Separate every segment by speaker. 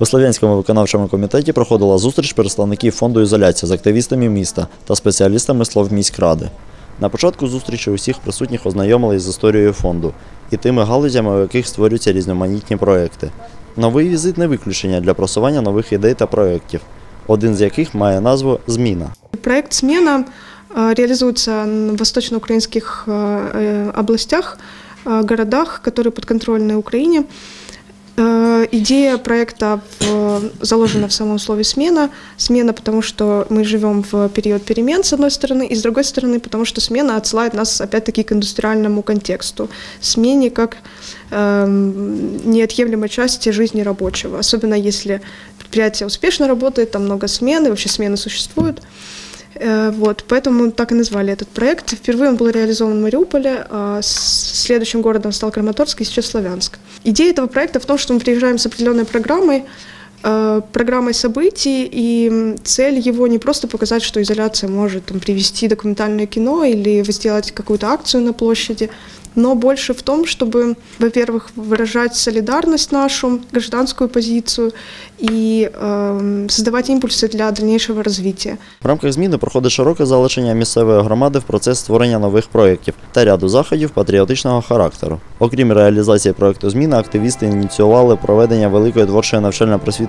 Speaker 1: У Слов'янському виконавчому комітеті проходила зустріч представників фонду ізоляції з активістами міста та спеціалістами Словміськради. На початку зустрічі усіх присутніх ознайомили з історією фонду і тими галузями, у яких створюються різноманітні проекти. Новий візит не виключення для просування нових ідей та проєктів, один з яких має назву Зміна.
Speaker 2: Проект «Смена» э, реализуется в восточноукраинских э, э, областях, э, городах, которые подконтрольны Украине. Э, Идея проекта в- заложена в самом слове «смена». Смена, потому что мы живем в период перемен, с одной стороны, и с другой стороны, потому что смена отсылает нас опять-таки к индустриальному контексту. Смене как эм, неотъемлемой части жизни рабочего, особенно если предприятие успешно работает, там много смен, и вообще смены существуют. Э, Вот, поэтому так и назвали этот проект. Впервые он был реализован в Мариуполе, а с- следующим городом стал Краматорск и сейчас Славянск. Идея этого проекта в том, что мы приезжаем с определенной программой, э, программой событий, и м, цель его не просто показать, что изоляция может там, привести документальное кино или сделать какую-то акцию на площади, но больше в том, чтобы, во-первых, выражать солидарность нашу, гражданскую позицию и эм, создавать импульсы для дальнейшего развития.
Speaker 1: В рамках зміни проходить широке залучення місцевої громади в процес створення нових проєктів та ряду заходів патріотичного характеру. Окрім реалізації проєкту зміна, активісти ініціювали проведення великої творчої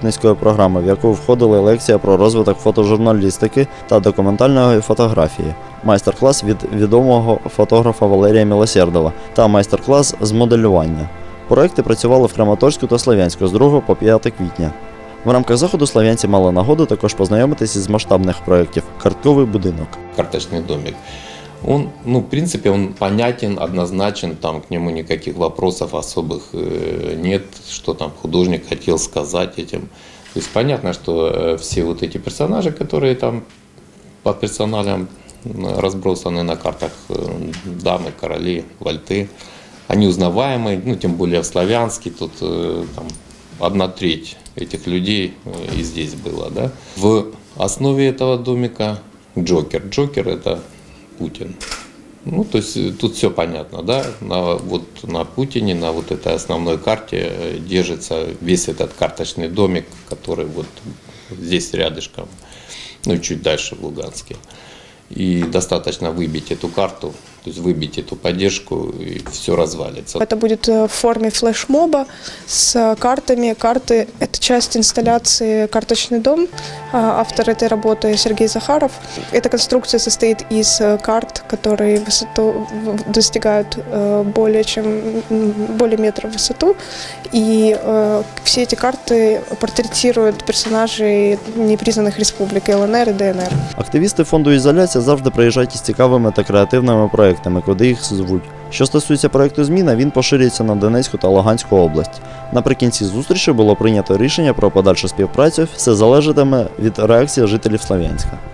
Speaker 1: навчально-просвітницької програми, в яку входили лекція про розвиток фотожурналістики та документальної фотографії, майстер-клас від відомого фотографа Валерія Мілосердова та майстер-клас з моделювання. Проекти працювали в Краматорську та Слов'янську з 2 по 5 квітня. В рамках заходу слов'янці мали нагоду також познайомитися з масштабних проєктів Картковий будинок.
Speaker 3: карточный домик. Он, ну, в принципе, он понятен, однозначен, там к нему никаких вопросов особых э, нет, что там художник хотел сказать этим. То есть понятно, что э, все вот эти персонажи, которые там по персоналям разбросаны на картах, э, дамы, короли, вальты, они узнаваемые, ну, тем более в Славянске, тут там одна треть этих людей и здесь было, да. В основе этого домика Джокер. Джокер это Путин. Ну, то есть э, тут все понятно, да, на, вот на Путине, на вот этой основной карте э, держится весь этот карточный домик, который вот здесь рядышком, ну, чуть дальше в Луганске. И достаточно выбить эту карту, то есть выбить эту поддержку, и все развалится.
Speaker 2: Это будет э, в форме флешмоба с картами. Карты – это часть инсталляции «Карточный дом». А, Автор этой работы Сергей Захаров. Эта конструкция состоит из э, карт, которые высоту, в- достигают э, более чем м, более метра в высоту. И э, все эти карты портретируют персонажей непризнанных республик ЛНР и ДНР.
Speaker 1: Активісти фонду ізоляція завжди приїжджають із цікавими та креативними проектами, куди їх звуть. Що стосується проекту зміна, він поширюється на Донецьку та Луганську область. Наприкінці зустрічі було прийнято рішення про подальшу співпрацю. Все залежатиме від реакції жителів Слов'янська.